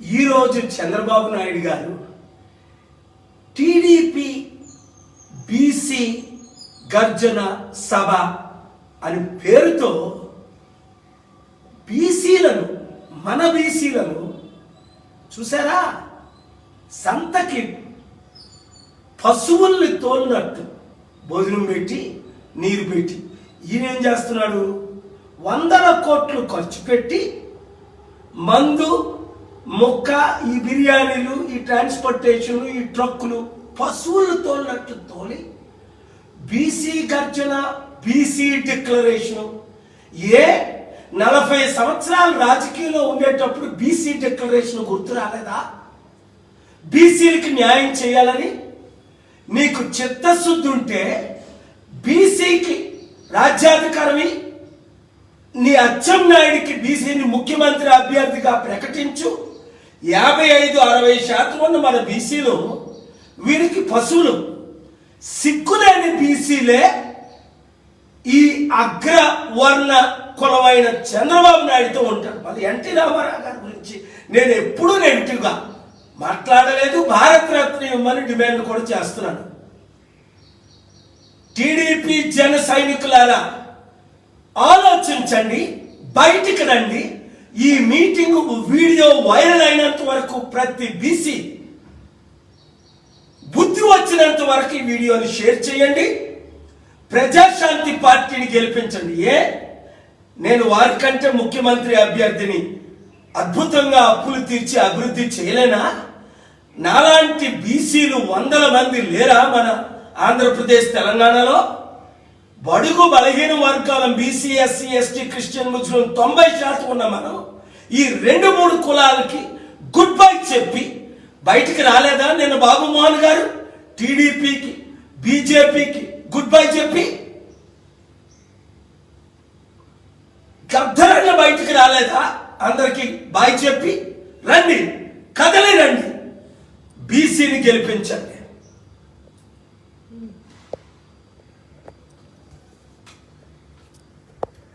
ఈరోజు చంద్రబాబు నాయుడు గారు TDP BC గర్జన సభ అని పేరుతో బీసీలను మన బీసీలను చూసారా? సంతకి పశువుల్ని తోలినట్టు భోజనం పెట్టి నీరు పెట్టి. ఈయన ఏం చేస్తున్నాడు? వందల కోట్లు ఖర్చు పెట్టి మందు మొక్క ఈ బిర్యానీలు ఈ ట్రాన్స్పోర్టేషన్లు ఈ ట్రక్కులు పశువులు తోలినట్టు తోలి బీసీ గర్జన బీసీ డిక్లరేషన్ ఏ నలభై సంవత్సరాలు రాజకీయంలో ఉండేటప్పుడు బీసీ డిక్లరేషన్ గుర్తు రాలేదా? బీసీలకి న్యాయం చేయాలని నీకు చిత్తశుద్ధి ఉంటే బీసీకి రాజ్యాధికారమి నీ అచ్చెం నాయుడికి బీసీని ముఖ్యమంత్రి అభ్యర్థిగా ప్రకటించు. యాభై ఐదు అరవై శాతం ఉన్న మన బీసీలు వీరికి పశువులు. సిగ్గులేని బీసీలే ఈ అగ్రవర్ణ కులమైన చంద్రబాబు నాయుడుతో ఉంటాడు మళ్ళీ ఎన్టీ రామారావు గారి గురించి నేను ఎప్పుడూ నెగిటివ్గా మాట్లాడలేదు. భారత రత్న ఇవ్వమని డిమాండ్ కూడా చేస్తున్నాను. టీడీపీ జన సైనికులారా ఆలోచించండి బయటికి రండి. ఈ మీటింగ్ వీడియో వైరల్ అయినంత వరకు ప్రతి బీసీ బుద్ధి వచ్చినంత వరకు ఈ వీడియోని షేర్ చేయండి. ప్రజాశాంతి పార్టీని గెలిపించండి. ఏ? నేను వారికంటే ముఖ్యమంత్రి అభ్యర్థిని అద్భుతంగా అప్పులు తీర్చి అభివృద్ధి చేయలేనా? నాలాంటి బీసీలు వందల మంది లేరా మన ఆంధ్రప్రదేశ్ తెలంగాణలో? బడుగు బలహీన వర్గాల బీసీ ఎస్సీ ఎస్టీ క్రిస్టియన్ ముస్లిం తొంభై శాతం ఉన్న మనం ఈ రెండు మూడు కులాలకి గుడ్ బై చెప్పి బయటికి రాలేదా? నేను బాబుమోహన్ గారు టీడీపీకి బీజేపీకి గుడ్ బై చెప్పి గద్దరంగా బయటికి రాలేదా? అందరికి బాయ్ చెప్పి రండి కదలి రండి. బీసీని గెలిపించండి.